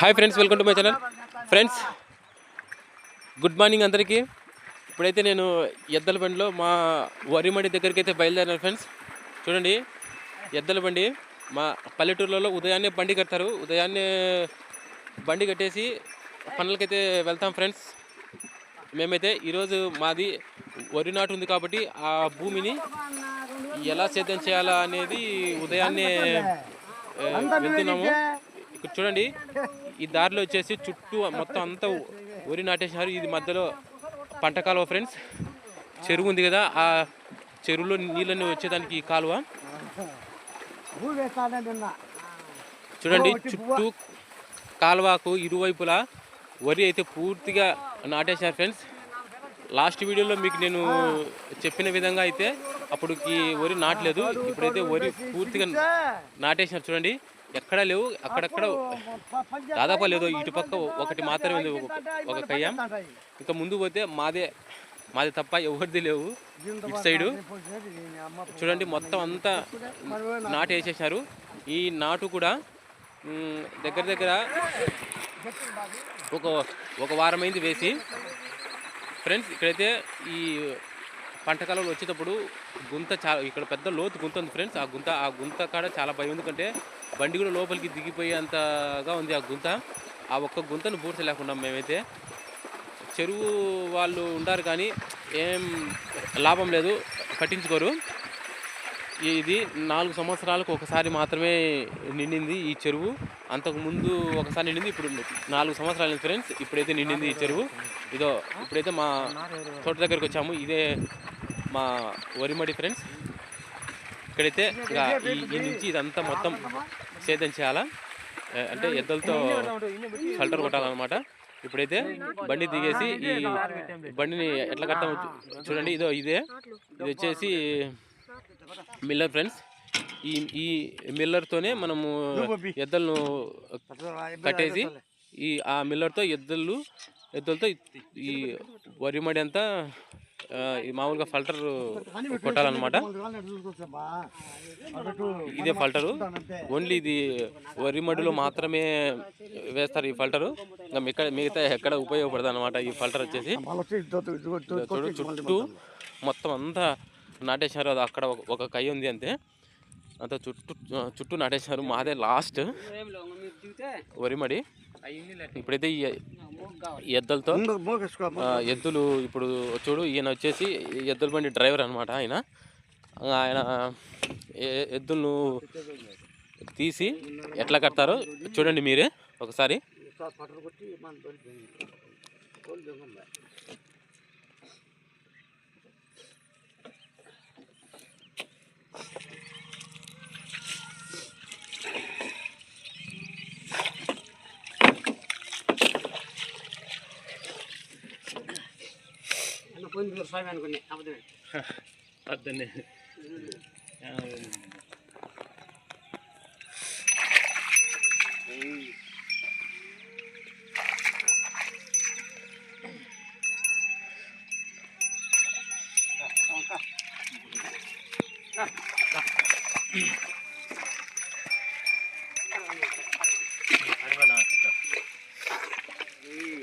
Hi friends welcome to my channel. Friends good morning అందరికీ. ఇప్పుడైతే నేను ఎద్దల బండిలో మా వరిమడి దగ్గరికి అయితే బయలుదేరాను ఫ్రెండ్స్. చూడండి ఎద్దల బండి. మా పల్లెటూర్లలో ఉదయాన్నే బండి కడతారు. ఉదయాన్నే బండి కట్టేసి పనులకైతే వెళ్తాం ఫ్రెండ్స్. మేమైతే ఈరోజు మాది వరి నాటు ఉంది కాబట్టి ఆ భూమిని ఎలా సేద్యం చేయాలా అనేది ఉదయాన్నే వెళ్తున్నాము. ఇక్కడ చూడండి ఈ దారిలో వచ్చేసి చుట్టూ మొత్తం అంతా వరి నాటేసినారు. ఇది మధ్యలో పంట కాలువ ఫ్రెండ్స్. చెరువు ఉంది కదా ఆ చెరువులో నీళ్ళని వచ్చేదానికి ఈ కాలువ. చూడండి చుట్టూ కాలువకు ఇరువైపులా వరి అయితే పూర్తిగా నాటేశారు ఫ్రెండ్స్ లాస్ట్ వీడియోలో మీకు నేను చెప్పిన విధంగా అయితే అప్పుడుకి వరి నాటలేదు. ఇప్పుడైతే వరి పూర్తిగా నాటేసినారు చూడండి. ఎక్కడా లేవు అక్కడక్కడ దాదాపు లేదు ఇటుపక్క ఒకటి మాత్రమే ఉంది ఒక- ఒక కయ్య. ఇంకా ముందు పోతే మాదే మాది తప్ప ఎవరిది లేవు. ఇటు సైడు. చూడండి మొత్తం అంతా నాటు వేసేసినారు ఈ నాటు కూడా దగ్గర దగ్గర ఒక ఒక వారం అయింది వేసి. ఫ్రెండ్స్ ఇక్కడైతే ఈ పంట కాలంలో వచ్చేటప్పుడు గుంత చాలా ఇక్కడ పెద్ద లోతు గుంత ఉంది ఫ్రెండ్స్. ఆ గుంత ఆ గుంత కాడ చాలా భయం. ఎందుకంటే బండి కూడా లోపలికి దిగిపోయేంతగా ఉంది ఆ గుంత. ఆ ఒక్క గుంతను పూడ్చలేకుండా మేమైతే చెరువు వాళ్ళు ఉండారు కానీ ఏం లాభం లేదు పట్టించుకోరు. ఇది నాలుగు సంవత్సరాలకు ఒకసారి మాత్రమే నిండింది ఈ చెరువు. అంతకు ముందు ఒకసారి నిండింది ఇప్పుడు నాలుగు సంవత్సరాలు ఫ్రెండ్స్ ఇప్పుడైతే నిండింది ఈ చెరువు. ఇదో ఇప్పుడైతే మా తోట దగ్గరకు వచ్చాము ఇదే మా వరిమడి ఫ్రెండ్స్. ఇక్కడైతే ఇక ఈ నుంచి ఇదంతా మొత్తం సేద్యం చేయాలా? అంటే ఎద్దులతో ఫల్టర్ కొట్టాలన్నమాట. ఇప్పుడైతే బండి దిగేసి ఈ బండిని ఎట్లా కడతామో చూ- చూడండి ఇదో ఇదే. ఇది వచ్చేసి మిల్లర్ ఫ్రెండ్స్. ఈ ఈ మిల్లర్తోనే మనము ఎద్దలను కట్టేసి ఈ ఆ మిల్లర్తో ఎద్దులు ఎద్దులతో ఈ- ఈ వరి మడి అంతా మామూలుగా ఫల్టర్ కొట్టాలన్నమాట. ఇదే ఫల్టరు. ఓన్లీ ఇది వరి మడిలో మాత్రమే వేస్తారు ఈ ఫల్టరు. ఇంకా మిగతా మిగతా ఎక్కడ ఉపయోగపడదు అనమాట ఈ ఫల్టర్ వచ్చేసి. చూడు చుట్టూ మొత్తం అంతా నాటేసినారు. అది అక్కడ ఒక- కై ఉంది అంతే. అంత చుట్టూ చుట్టూ నాటేసినారు. మాదే లాస్ట్. వరిమడి ఇప్పుడైతే ఈ ఎద్దులతో ఎద్దులు ఇప్పుడు చూడు ఈయన వచ్చేసి ఎద్దుల బండి డ్రైవర్ అనమాట ఆయన. ఆయన ఎద్దులను తీసి ఎట్లా కడతారో చూడండి మీరే ఒకసారి. నలుగురు స్వామి అనుకునే అబద్ధమే అద్దనే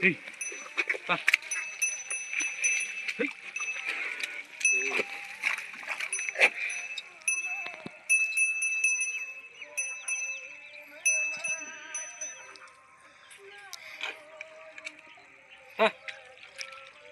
Hey, pa.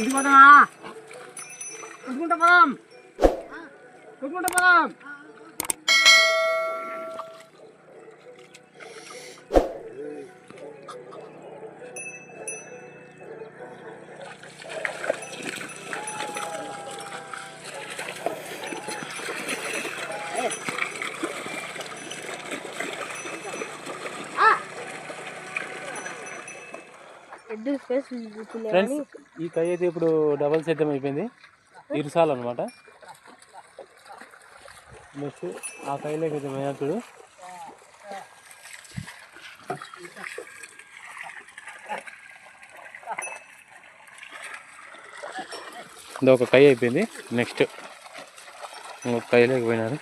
ఇంటికి పోదామా కొట్టుకుంటా పోదాం. కొట్టుకుంటా పోదాం. ఫ్రెండ్స్ ఈ కై అయితే ఇప్పుడు డబల్ సిద్ధం అయిపోయింది. ఇరుసాలు అనమాట నెక్స్ట్ ఆ కైలోకి అయితే మేనతుడు ఇది ఒక కై అయిపోయింది. నెక్స్ట్ ఇంకొక కైలోకి పోయినారు.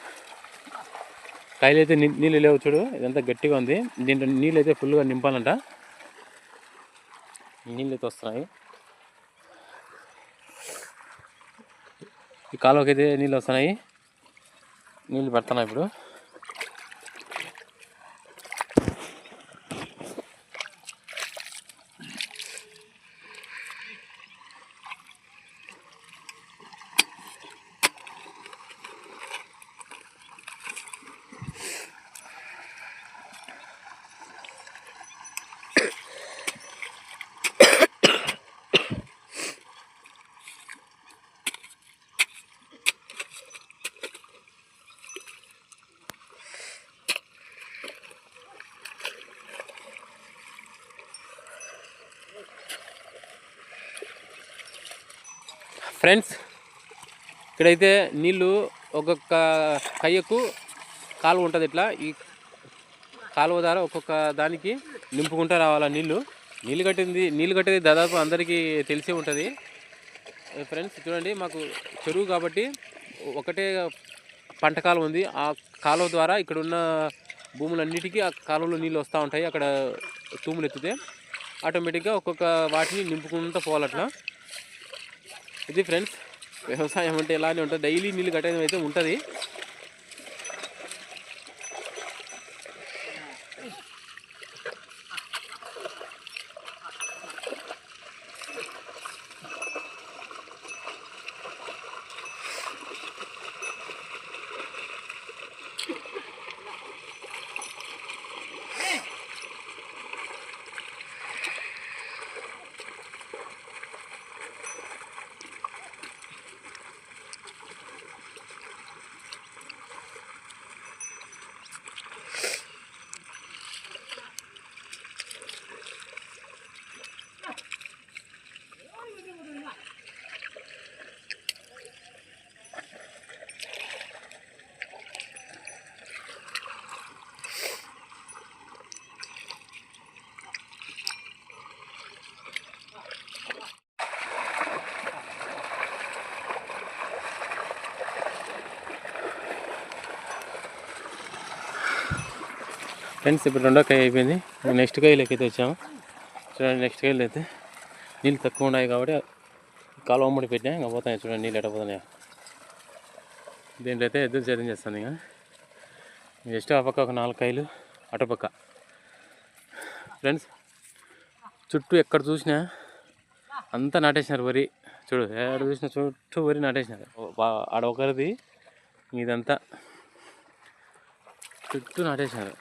కైలు అయితే నీళ్ళు లేవు చూడు. ఇదంతా గట్టిగా ఉంది. దీంట్లో నీళ్ళు అయితే ఫుల్గా నింపాలంట. నీళ్ళు అయితే వస్తున్నాయి. ఈ కాలువకి అయితే నీళ్ళు వస్తున్నాయి. నీళ్ళు పెడుతున్నాయి ఇప్పుడు. ఫ్రెండ్స్ ఇక్కడైతే నీళ్ళు ఒక్కొక్క కయ్యకు కాలువ ఉంటుంది ఇట్లా. ఈ కాలువ ద్వారా ఒక్కొక్క దానికి నింపుకుంటూ రావాలా నీళ్ళు. నీళ్ళు కట్టింది నీళ్ళు కట్టేది దాదాపు అందరికీ తెలిసే ఉంటుంది. ఫ్రెండ్స్ చూడండి మాకు చెరువు కాబట్టి ఒకటే పంట కాలువ ఉంది. ఆ కాలువ ద్వారా ఇక్కడ ఉన్న భూములన్నిటికీ ఆ కాలువలో నీళ్ళు వస్తూ ఉంటాయి. అక్కడ తూములు ఎత్తితే ఆటోమేటిక్గా ఒక్కొక్క వాటిని నింపుకుంటూ పోవాలి అట్లా ఇది ఫ్రెండ్స్ వ్యవసాయం అంటే ఇలానే ఉంటుంది డైలీ నీళ్ళు కట్టేది అయితే ఉంటుంది. ఫ్రెండ్స్ ఇప్పుడు రెండో కాయ అయిపోయింది. నెక్స్ట్ కాయలోకి అయితే వచ్చాము. చూడండి నెక్స్ట్ కాయలు అయితే నీళ్ళు తక్కువ ఉన్నాయి కాబట్టి కాలువ అమ్మడి పెట్టినా ఇంకా పోతాయి చూడండి నీళ్ళు ఎట్ట పోతున్నాయి. దీంట్లో అయితే ఎద్దులు సేద్యం చేస్తాను ఇంకా. జస్ట్ ఆ పక్క ఒక నాలుగు కాయలు అటుపక్క. ఫ్రెండ్స్ చుట్టూ ఎక్కడ చూసినా అంతా నాటేసినారు వరి. చూడు ఎక్కడ చూసినా చుట్టూ వరి నాటేసినారు. ఆడ ఒకరిది ఇదంతా చుట్టూ నాటేసినారు.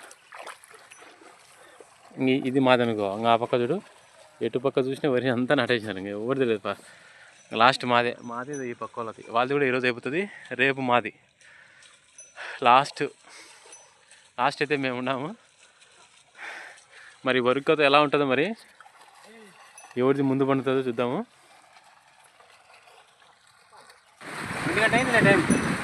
ఇది మాదనుకో. ఇంకా ఆ పక్క చూడు. ఎటు పక్క చూసినా వరి అంతా నాటేసినారు. ఇంకా ఎవరు తెలియదు లాస్ట్ మాదే. మాది ఈ పక్క వాళ్ళది. వాళ్ళది కూడా ఈరోజు అయిపోతుంది. రేపు మాది. లాస్ట్. లాస్ట్ అయితే మేము ఉన్నాము. మరి వర్క్ అయితే ఎలా ఉంటుందో మరి? ఎవరిది ముందు పండుతుందో చూద్దాము. ఎందుకంటే టైం.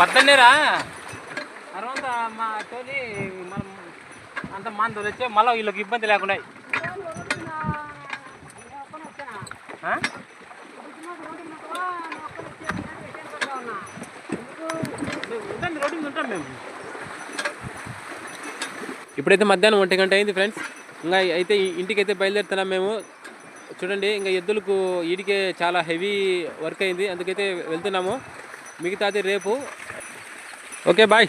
పద్దన్నేరా తర్వాత మా తోలి మనం అంత మంది వచ్చే మళ్ళీ వీళ్ళకి ఇబ్బంది లేకుండా రోడ్డు మీద ఉంటాం మేము. ఇప్పుడైతే మధ్యాహ్నం ఒంటి గంట అయింది ఫ్రెండ్స్. ఇంకా అయితే ఇంటికైతే బయలుదేరుతున్నాం మేము. చూడండి ఇంకా ఎద్దులకు ఈడికే చాలా హెవీ వర్క్ అయింది. అందుకైతే వెళ్తున్నాము. మిగతాది రేపు Okay, bye.